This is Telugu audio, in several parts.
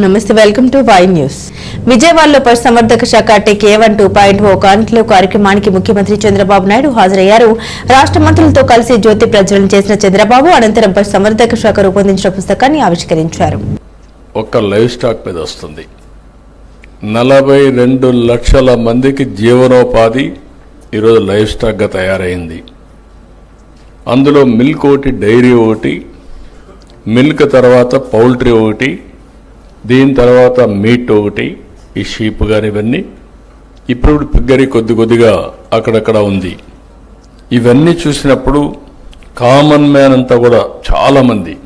నమస్తే వెల్కమ్ టు వై న్యూస్. విజయవాడలో పశుసంవర్ధక శాఖ tech A one two point O conclave కార్యక్రమానికి ముఖ్యమంత్రి చంద్రబాబు నాయుడు హాజరయ్యారు. రాష్ట్ర మంత్రులతో కలిసి జ్యోతి ప్రజ్వలన చేసిన చంద్రబాబు అనంతరం పశుసంవర్ధక శాఖ రూపొందించిన పుస్తకాన్ని ఆవిష్కరించారు. ఒక్క లైవ్ స్టాక్ మీద వస్తుంది. నలభై రెండు లక్షల మందికి జీవనోపాధి ఈరోజు లైవ్ స్టాక్గా తయారైంది. అందులో మిల్క్ ఒకటి డైరీ ఒకటి మిల్క్ తర్వాత పౌల్ట్రీ ఒకటి దీని తర్వాత మీట్ ఒకటి ఈ షీప్ కానీ ఇవన్నీ. ఇప్పుడు పిగ్గరి కొద్ది కొద్దిగా అక్కడక్కడ ఉంది. ఇవన్నీ చూసినప్పుడు కామన్ మ్యాన్ అంతా కూడా చాలామంది.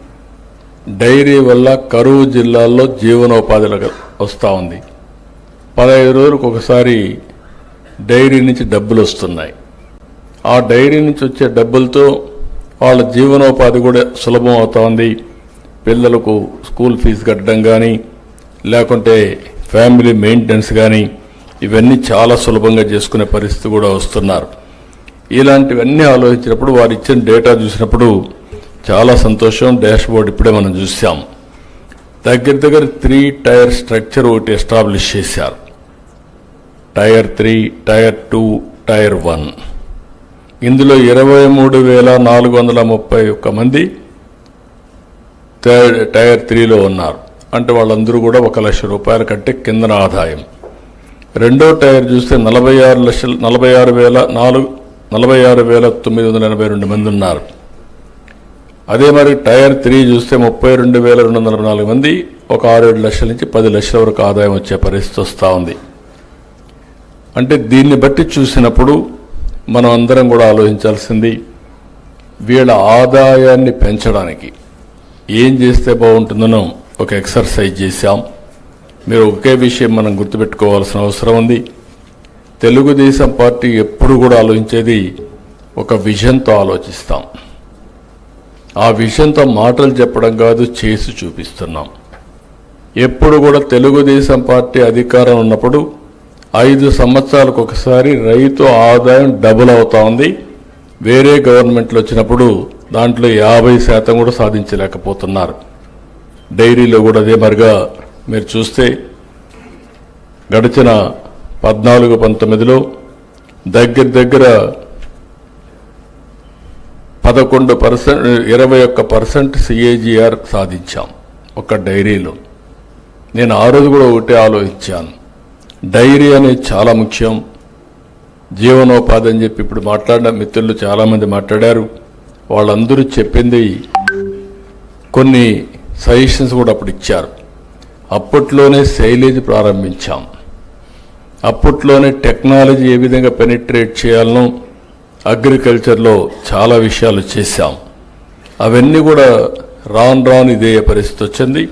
డైరీ వల్ల కరువు జిల్లాల్లో జీవనోపాధిలకు వస్తూ ఉంది. పదహైదు రోజులకు ఒకసారి డైరీ నుంచి డబ్బులు వస్తున్నాయి. ఆ డైరీ నుంచి వచ్చే డబ్బులతో వాళ్ళ జీవనోపాధి కూడా సులభం అవుతోంది ఉంది. పిల్లలకు స్కూల్ ఫీజు కట్టడం కానీ లేకుంటే ఫ్యామిలీ మెయింటెనెన్స్ కానీ ఇవన్నీ చాలా సులభంగా చేసుకునే పరిస్థితి కూడా వస్తున్నారు. ఇలాంటివన్నీ ఆలోచించినప్పుడు వారు ఇచ్చిన డేటా చూసినప్పుడు చాలా సంతోషం. డాష్బోర్డ్ ఇప్పుడే మనం చూసాం దగ్గర దగ్గర త్రీ టైర్ స్ట్రక్చర్ ఒకటి ఎస్టాబ్లిష్ చేశారు. Tier three tier two tier one. ఇందులో ఇరవై మూడు వేల నాలుగు వందల ముప్పై ఒక్క మంది థర్డ్ టైర్ త్రీలో ఉన్నారు. అంటే వాళ్ళందరూ కూడా ఒక లక్ష రూపాయల కంటే కిందన ఆదాయం. రెండో టైర్ చూస్తే నలభై ఆరు లక్షల నలభై ఆరు వేల నాలుగు నలభై ఆరు వేల తొమ్మిది వందల ఎనభై రెండు మంది ఉన్నారు. అదే మరి టైర్ త్రీ చూస్తే ముప్పై రెండు వేల రెండు వందల నాలుగు మంది ఒక ఆరేడు లక్షల నుంచి పది లక్షల వరకు ఆదాయం వచ్చే పరిస్థితి వస్తూ ఉంది. అంటే దీన్ని బట్టి చూసినప్పుడు మనం అందరం కూడా ఆలోచించాల్సింది వీళ్ళ ఆదాయాన్ని పెంచడానికి ఏం చేస్తే బాగుంటుందనో ఒక ఎక్సర్సైజ్ చేశాం. మీరు ఒకే విషయం మనం గుర్తుపెట్టుకోవాల్సిన అవసరం ఉంది. తెలుగుదేశం పార్టీ ఎప్పుడు కూడా ఆలోచించేది ఒక విజన్తో ఆలోచిస్తాం. ఆ విజన్తో మాటలు చెప్పడం కాదు చేసి చూపిస్తున్నాం. ఎప్పుడు కూడా తెలుగుదేశం పార్టీ అధికారం ఉన్నప్పుడు ఐదు సంవత్సరాలకు ఒకసారి రైతు ఆదాయం డబుల్ అవుతా ఉంది. వేరే గవర్నమెంట్లు వచ్చినప్పుడు దాంట్లో యాభై శాతం కూడా సాధించలేకపోతున్నారు. డైరీలో కూడా అదే మరిగా మీరు చూస్తే గడిచిన పద్నాలుగు పంతొమ్మిదిలో దగ్గర దగ్గర పదకొండు పర్సెంట్ ఇరవై ఒక్క పర్సెంట్ సిఏజీఆర్ సాధించాం ఒక డైరీలో. నేను ఆ రోజు కూడా ఒకటే ఆలోచించాను. డైరీ అనేది చాలా ముఖ్యం. జీవనోపాధి అని చెప్పి ఇప్పుడు మాట్లాడిన మిత్రులు చాలామంది మాట్లాడారు. వాళ్ళందరూ చెప్పింది కొన్ని సజెషన్స్ కూడా అప్పుడు ఇచ్చారు. అప్పట్లోనే శైలేజ్ ప్రారంభించాం. అప్పట్లోనే టెక్నాలజీ ఏ విధంగా పెనిట్రేట్ చేయాలనో అగ్రికల్చర్లో చాలా విషయాలు చేశాం. అవన్నీ కూడా రాను రాను ఇదే పరిస్థితి వచ్చింది.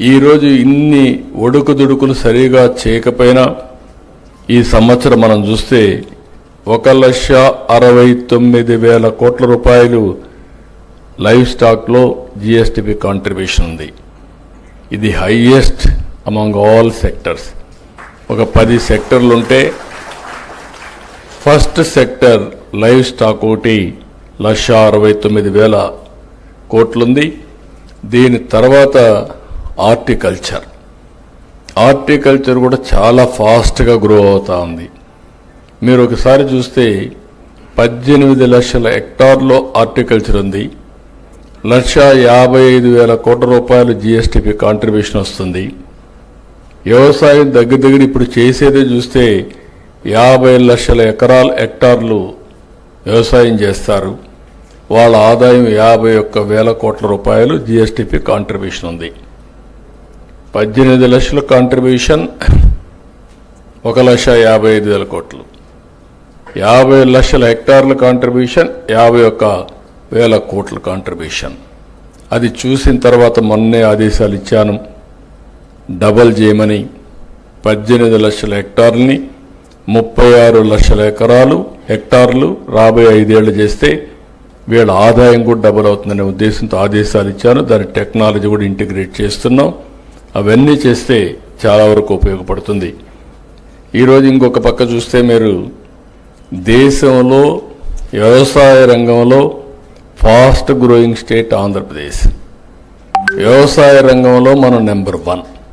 ఈరోజు ఇన్ని ఒడుకుదుడుకులు సరిగా చేయకపోయినా ఈ సంవత్సరం మనం చూస్తే ఒక లక్ష అరవై తొమ్మిది వేల కోట్ల రూపాయలు లైవ్ స్టాక్లో జిఎస్టిపి కాంట్రిబ్యూషన్ ఉంది. ఇది హైయెస్ట్ అమంగ్ ఆల్ సెక్టర్స్ ఒక పది సెక్టర్లు ఉంటే ఫస్ట్ సెక్టర్ లైవ్ స్టాక్ ఒకటి లక్ష అరవై తొమ్మిది వేల కోట్లుంది. దీని తర్వాత ఆర్టికల్చర్. ఆర్టికల్చర్ కూడా చాలా ఫాస్ట్గా గ్రో అవుతా ఉంది. మీరు ఒకసారి చూస్తే పద్దెనిమిది లక్షల హెక్టార్లో హార్టికల్చర్ ఉంది. లక్ష యాభై ఐదు వేల కోట్ల రూపాయలు జిఎస్టిపి కాంట్రిబ్యూషన్ వస్తుంది. వ్యవసాయం దగ్గర దగ్గర ఇప్పుడు చేసేదే చూస్తే యాభై లక్షల ఎకరాల హెక్టార్లు వ్యవసాయం చేస్తారు. వాళ్ళ ఆదాయం యాభై ఒక్క వేల కోట్ల రూపాయలు జిఎస్టిపి కాంట్రిబ్యూషన్ ఉంది. పద్దెనిమిది లక్షల కాంట్రిబ్యూషన్ ఒక లక్ష యాభై ఐదు వేల కోట్లు. యాభై లక్షల హెక్టార్ల కాంట్రిబ్యూషన్ యాభై ఒక్క వేల కోట్ల కాంట్రిబ్యూషన్ అది చూసిన తర్వాత మొన్నే ఆదేశాలు ఇచ్చాను. డబల్ చేయమని పద్దెనిమిది లక్షల హెక్టార్లని ముప్పై ఆరు లక్షల ఎకరాలు హెక్టార్లు రాబోయే ఐదేళ్ళు చేస్తే వీళ్ళ ఆదాయం కూడా డబుల్ అవుతుందనే ఉద్దేశంతో ఆదేశాలు ఇచ్చాను. దాని టెక్నాలజీ కూడా ఇంటిగ్రేట్ చేస్తున్నాం. అవన్నీ చేస్తే చాలా వరకు ఉపయోగపడుతుంది. ఈరోజు ఇంకొక పక్క చూస్తే మీరు దేశంలో వ్యవసాయ రంగంలో ఫాస్ట్ గ్రోయింగ్ స్టేట్ ఆంధ్రప్రదేశ్. వ్యవసాయ రంగంలో మనం నెంబర్ వన్.